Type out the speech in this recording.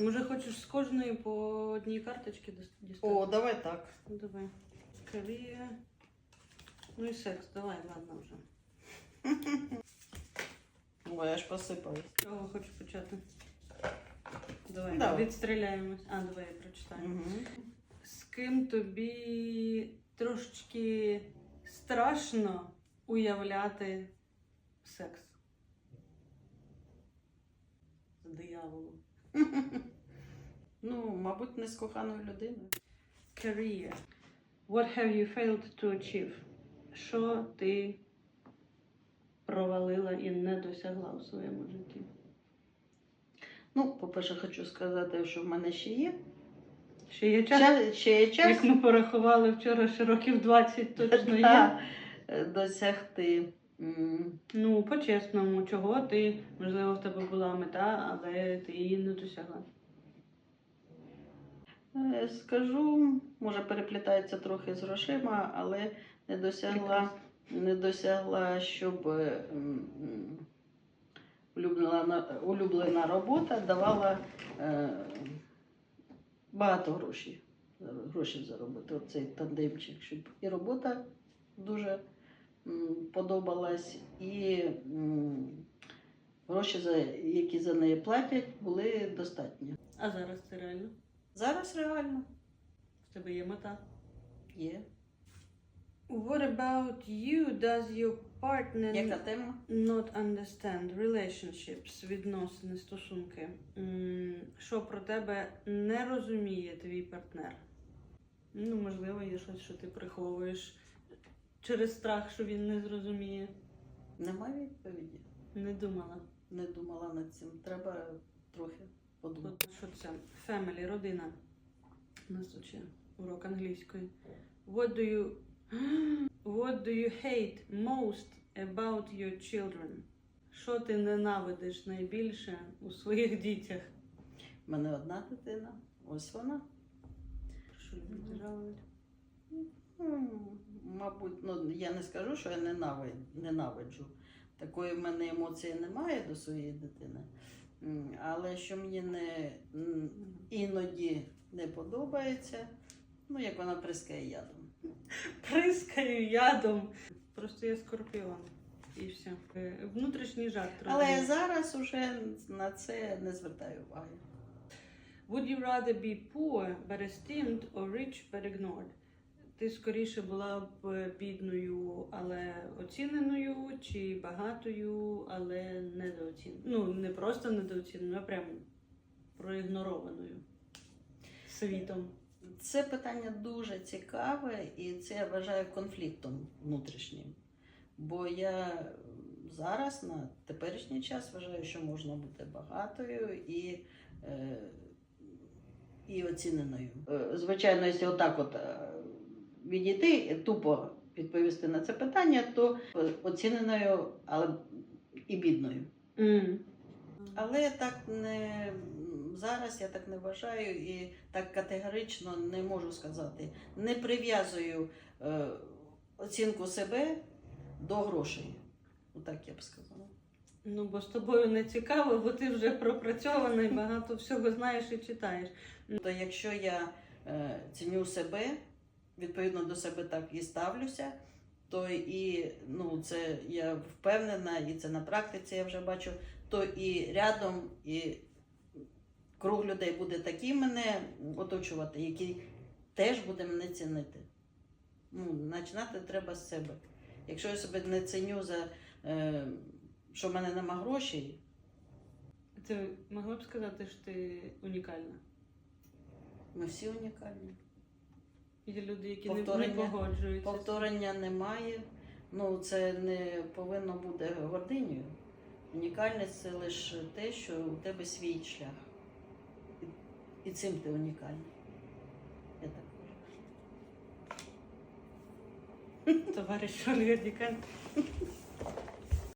Може, хочеш з кожної по одній карточці дістати? О, давай так. Ну, Давай. Скорее. Ну і секс, давай, ладно вже. Ой, аж посипалась. З чого хочеш почати? Давай, Давай. відстріляємось. А, давай я прочитаю. Угу. З ким тобі трошечки страшно уявляти секс? З дияволом. Ну, мабуть, не з коханою людиною. Career. What have you failed to achieve? Що ти провалила і не досягла у своєму житті? Ну, по-перше, хочу сказати, що в мене ще є. Ще є час? Ча- ще є час Як ми порахували вчора, що років 20 точно є. Е, досягти. м, Ну, по-чесному, чого ти, можливо, в тебе була мета, але ти її не досягла. Е, Скажу, може переплітається трохи з грошима, але не досягла, не досягла, щоб е, улюблена, улюблена робота давала е, багато грошей. Грошей заробити. Оцей тандемчик, щоб і робота дуже подобалась, і гроші, за, які за неї платять, були достатні. А зараз це реально? Зараз реально В тебе є мета. є. What about you? Does your partner Яка тема? not understand relationships, відносини, стосунки? М, Що про тебе не розуміє твій партнер? Ну, можливо, є щось, що ти приховуєш через страх, що він не зрозуміє. Немає відповіді. Не думала. Не думала над цим. Треба трохи подумати. Що це? Family, родина. У нас тут ще урок англійської. What do you What do you hate most about your children? Що ти ненавидиш найбільше у своїх дітях? У мене одна дитина. Ось вона. Що жалують? Мабуть, ну я не скажу, що я ненави- ненавиджу. Такої в мене емоції немає до своєї дитини. Але що мені не іноді не подобається, ну як вона прискає ядом. Прискаю ядом. Просто я скорпіон. І все. Е, Внутрішній жарт. Але розумію. зараз уже на це не звертаю уваги. Would you rather be poor but esteemed or rich but ignored? Ти скоріше була б бідною, але оціненою, чи багатою, але недооціненою. Ну, не просто недооціненою, а прямо проігнорованою світом. Це питання дуже цікаве, і це я вважаю конфліктом внутрішнім. Бо я зараз на теперішній час вважаю, що можна бути багатою і, е, і оціненою. Е, Звичайно, якщо отак от е, відійти і тупо відповісти на це питання, то оціненою, але і бідною. Mm. Але так не зараз я так не вважаю і так категорично не можу сказати. Не прив'язую е, оцінку себе до грошей. Отак я б сказала. Ну, бо з тобою не цікаво, бо ти вже пропрацьована і багато всього знаєш і читаєш. То якщо я е, ціню себе, відповідно до себе так і ставлюся, то і ну, це я впевнена, і це на практиці я вже бачу, то і рядом, і круг людей буде такий мене оточувати, який теж буде мене цінити. Ну, починати треба з себе. Якщо я себе не ціню за е, що в мене нема грошей, Ти могла б сказати, що ти унікальна? ми всі унікальні. Є люди, які повторення, не погоджуються. Повторення немає. Ну, це не повинно бути гординею. Унікальність це лише те, що у тебе свій шлях. І, цим ти унікальний. Я так кажу. Товариш Олег.